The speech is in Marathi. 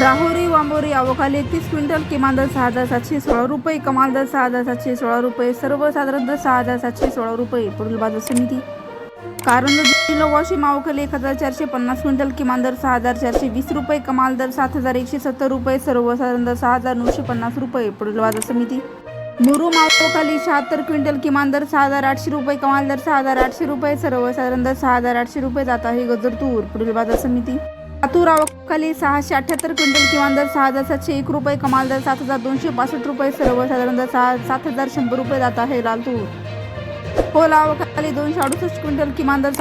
राहुरी वांबोरी अवकाली एकतीस क्विंटल किमान दर सहा हजार सातशे सोळा रुपये. कमाल दर सहा हजार सातशे सोळा रुपये. सर्वसाधारण दर सहा हजार सातशे सोळा रुपये. पुढील बाजार समिती. कारंजा जिल्हा वाशिम अवकाली एक हजार चारशे पन्नास क्विंटल किमान दर सहा हजार चारशे वीस रुपये. कमाल दर सात हजार एकशे सत्तर रुपये. सर्वसाधारण दर सहा हजार नऊशे पन्नास रुपये. पुढील बाजार समिती. मुरुम अवकाली शहात्तर क्विंटल किमान दर सहा हजार आठशे रुपये. कमाल दर सहा हजार आठशे रुपये. सर्वसाधारण दर सहा हजार आठशे रुपये. जात आहे गजर तूर पुढील बाजार समिती. लातूर सहाशे अठ्याहत्तर क्विंटल किमान दर सहा हजार सातशे एक रुपये कमाल दर सात हजार दोनशे पासष्ट रुपये सर्वसाधारण दर सहा सात हजार शंभर रुपये जात आहे लातूर. हो, कोला दोनशे अडुसष्ट क्विंटल किमान दर सात